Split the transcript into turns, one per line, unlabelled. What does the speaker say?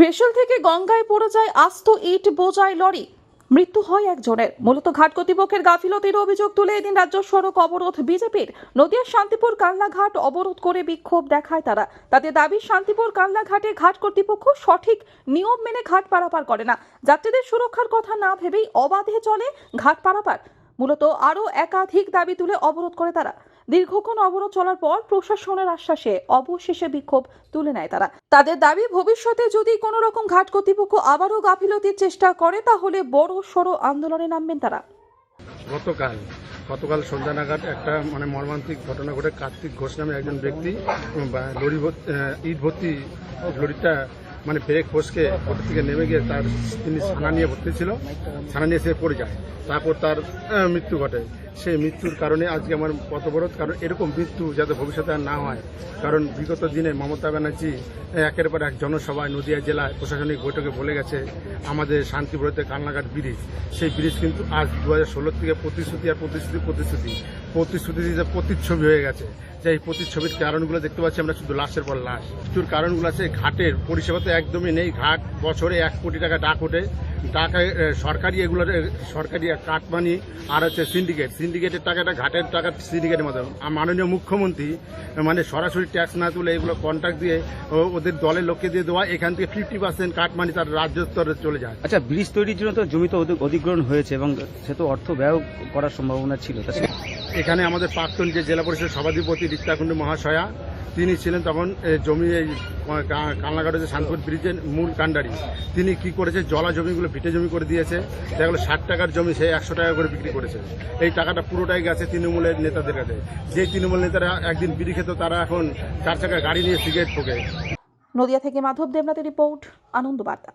Vessel থেকে গঙ্গায় পড়ে যায় আস্ত ইট বোঝাই লরি। মৃত্যু হয় একজনের। মূলত ঘাট কর্তৃপক্ষের গাফিলতির অভিযোগ তুলে এদিন রাজ্য সড়ক অবরোধ বিজেপির। নদিয়ার শান্তিপুর কালনাঘাট অবরোধ করে বিক্ষোভ দেখায় তারা। তাদের দাবি, শান্তিপুর কালনাঘাটে ঘাট কর্তৃপক্ষ সঠিক নিয়ম মেনে ঘাট পারাপার করে না। যাত্রীদের সুরক্ষার কথা না ভেবেই অবাধে চলে ঘাট পারাপার। মূলত আরও একাধিক দাবি তুলে অবরোধ করে তারা। দীর্ঘক্ষণ অবরোধ চলার পর প্রশাসনের আশ্বাসে অবশেষে বিক্ষোভ তুলে নেয় তারা। তাদের দাবি, ভবিষ্যতে যদি কোনো রকম ঘাট কর্তৃপক্ষ আবারও গাফিলতির চেষ্টা করে, তাহলে বড় সড়ো আন্দোলনে নামবেন তারা।
গতকাল গতকাল সন্ধ্যা নাগাদ একটা মানে মর্মান্তিক ঘটনা ঘটে। কার্তিক ঘোষ নামে একজন ব্যক্তি লরি ইট ভর্তি লরিটা মানে ব্রেক ফসকে ওটা থেকে নেমে গিয়ে তার তিনি ছানা নিয়ে ভর্তি ছিল। ছানা নিয়ে সে পড়ে যায়। তারপর তার মৃত্যু ঘটে। সেই মৃত্যুর কারণে আজকে আমার পথবরোধ, কারণ এরকম মৃত্যু যাতে ভবিষ্যতে আর না হয়। কারণ বিগত দিনে মমতা ব্যানার্জি একের পর এক জনসভায় নদিয়া জেলায় প্রশাসনিক বৈঠকে বলে গেছে, আমাদের শান্তিপুরতে কালনাঘাট ব্রিজ। সেই ব্রিজ কিন্তু আজ দু হাজার ষোলো থেকে প্রতিশ্রুতি আর প্রতিশ্রুতি প্রতিশ্রুতি। প্রতিশ্রুতি দিতে প্রতিচ্ছবি হয়ে গেছে। যে এই প্রতিচ্ছবির কারণগুলো দেখতে পাচ্ছি আমরা, শুধু লাশের পর লাশ। প্রচুর কারণগুলো আছে, ঘাটের পরিষেবা তো একদমই নেই। ঘাট বছরে এক কোটি টাকা ডাক ওঠে। টাকা সরকারি এগুলোর সরকারি কাটমানি আর হচ্ছে সিন্ডিকেট সিন্ডিকেটের টাকাটা ঘাটের টাকা সিন্ডিকেটের মতো। মাননীয় মুখ্যমন্ত্রী মানে সরাসরি ট্যাক্স না তুলে এগুলো কন্ট্রাক্ট দিয়ে ওদের দলের লোককে দিয়ে দেওয়া, এখান থেকে ফিফটি পার্সেন্ট কাটমানি তার রাজ্য স্তরে চলে যায়।
আচ্ছা ব্রিজ তৈরির জন্য তো জমি তো অধি- অধিগ্রহণ হয়েছে এবং সে তো অর্থ ব্যয় করার সম্ভাবনা ছিল।
এখানে আমাদের প্রাক্তন যে জেলা পরিষদের সভাধিপতি রিক্তাকুণ্ড মহাশয়া, তিনি ছিলেন তখন জমি, এই কালনাঘাটের যে শান্তপুর ব্রিজের মূল কাণ্ডারি। তিনি কি করেছে? জলা জমিগুলো ভিটে জমি করে দিয়েছে। যেগুলো ষাট টাকার জমি সে একশো টাকা করে বিক্রি করেছে। এই টাকাটা পুরোটাই গেছে তৃণমূলের নেতাদের কাছে। যে তৃণমূল নেতারা একদিন বিড়ি খেত, তারা এখন চার চাকা গাড়ি নিয়ে সিগারেট ঠোকে।
নদিয়া থেকে মাধব দেবনাথের রিপোর্ট আনন্দ বার্তা